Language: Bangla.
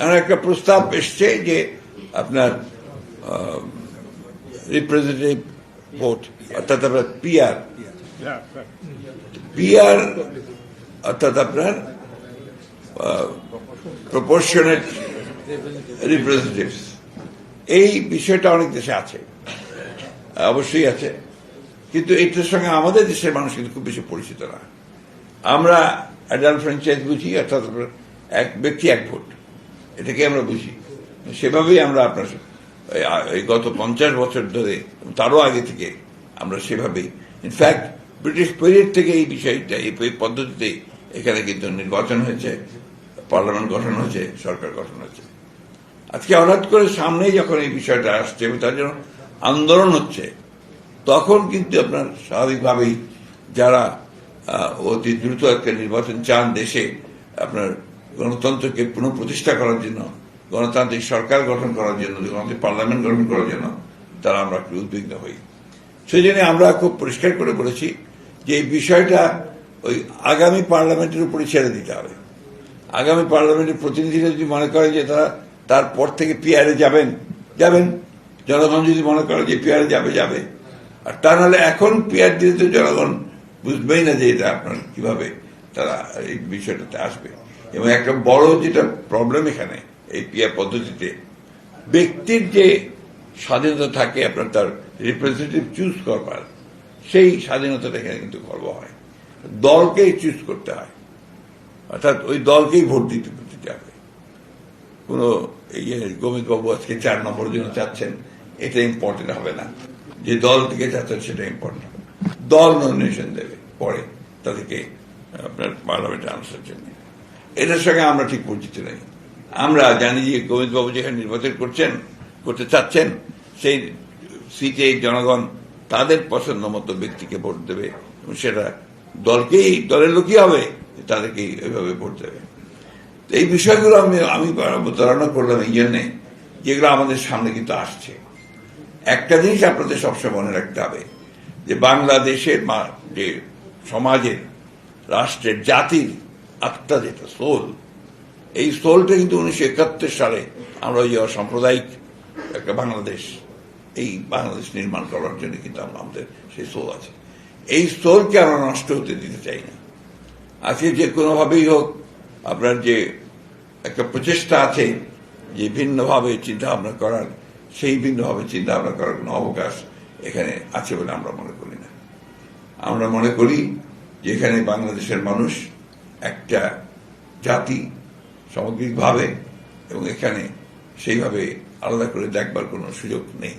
এমন একটা প্রস্তাব এসছে যে আপনার রিপ্রেজেন্টেটিভ ভোট অর্থাৎ আপনার পিআর পিআর অর্থাৎ আপনার প্রপোর্শনেট রিপ্রেজেন্টেটিভস এই বিষয়টা অনেক দেশে আছে, অবশ্যই আছে। কিন্তু এটার সঙ্গে আমাদের দেশের মানুষ কিন্তু খুব বেশি পরিচিত না। আমরা অ্যাডাল্ট ফ্র্যাঞ্চাইজ বুঝি, অর্থাৎ এক ব্যক্তি এক ভোট। এটাকে আমরা বুঝি। সেভাবেই আমরা আপনার এই- গত পঞ্চাশ বছর ধরে, তারও আগে থেকে আমরা সেভাবেই ইনফ্যাক্ট ব্রিটিশ পিরিয়ড থেকে এই বিষয়টা, এই পদ্ধতিতে এখানে কিন্তু নির্বাচন হয়েছে পার্লামেন্ট গঠন হয়েছে, সরকার গঠন হয়েছে। আজকে হঠাৎ করে সামনেই যখন এই বিষয়টা আসছে এবং তার জন্য আন্দোলন হচ্ছে, তখন কিন্তু আপনার স্বাভাবিকভাবেই যারা অতি দ্রুত একটা নির্বাচন চান দেশে, আপনার গণতন্ত্রকে পুনঃপ্রতিষ্ঠা করার জন্য, গণতান্ত্রিক সরকার গঠন করার জন্য, গণতান্ত্রিক পার্লামেন্ট গঠন করার জন্য তারা আমরা একটু উদ্বিগ্ন হই। সেই জন্য আমরা খুব পরিষ্কার করে বলেছি যে এই বিষয়টা ওই আগামী পার্লামেন্টের উপরে ছেড়ে দিতে হবে। আগামী পার্লামেন্টের প্রতিনিধিরা যদি মনে করে যে তারা তারপর থেকে পিয়ারে যাবেন যাবেন। জনগণ যদি মনে করে যে পিয়ারে যাবে যাবে। আর তা নাহলে এখন পিয়ার দিলে তো জনগণ বুঝবেই না যে এটা আপনার কীভাবে তারা এই বিষয়টাতে আসবে। এবং একটা বড় যেটা প্রবলেম এখানে, এই পিয়ার পদ্ধতিতে, ব্যক্তির যে স্বাধীনতা থাকে, আপনার তার রিপ্রেজেন্টেটিভ চুজ করবার, সেই স্বাধীনতাটা এখানে কিন্তু গর্ব হয়। দলকেই চুজ করতে হয়। অর্থাৎ ওই দলকেই ভোট দিতে দিতে হবে কোনো ইয়ে গোবিন্দ বাবু আজকে চার নম্বর জন্য চাচ্ছেন, এটা ইম্পর্টেন্ট হবে না। যে দল থেকে চাচ্ছেন সেটা ইম্পর্টেন্ট হবে। দল নমিনেশন দেবে, পরে তাদেরকে, আপনার পার্লামেন্টে আনার জন্য। এটার সঙ্গে আমরা ঠিক পরিচিত নেই। আমরা জানি যে গোবিন্দবাবু যেখানে নির্বাচন করছেন, করতে চাচ্ছেন, সেই সিটে জনগণ তাদের পছন্দ মতো ব্যক্তিকে ভোট দেবে এবং সেটা দলকেই, দলের লোকই হবে, তাদেরকেই ওইভাবে ভোট দেবে। এই বিষয়গুলো আমি আমি ধারণা করলাম এই জন্যে যেগুলো আমাদের সামনে কিন্তু আসছে। একটা জিনিস আপনাদের সবসময় মনে রাখতে হবে, যে বাংলাদেশের যে সমাজের, রাষ্ট্রের, জাতির আত্মা যেটা সোল। এই সোলটা কিন্তু উনিশশো একাত্তর সালে আমরা ওই সাম্প্রদায়িক একটা বাংলাদেশ, এই বাংলাদেশ নির্মাণ করার জন্য কিন্তু আমরা আমাদের সেই সোল আছে। এই সোলকে আমরা নষ্ট হতে দিতে চাই না। আজকে যে কোনোভাবেই হোক, আপনার যে একটা প্রচেষ্টা আছে যে ভিন্নভাবে চিন্তা ভাবনা করার, সেই ভিন্নভাবে চিন্তা ভাবনা করার কোনো অবকাশ এখানে আছে বলে আমরা মনে করি না। আমরা মনে করি যে এখানে বাংলাদেশের মানুষ একটা জাতি সামগ্রিকভাবে এবং এখানে সেইভাবে আলাদা করে দেখবার কোনো সুযোগ নেই।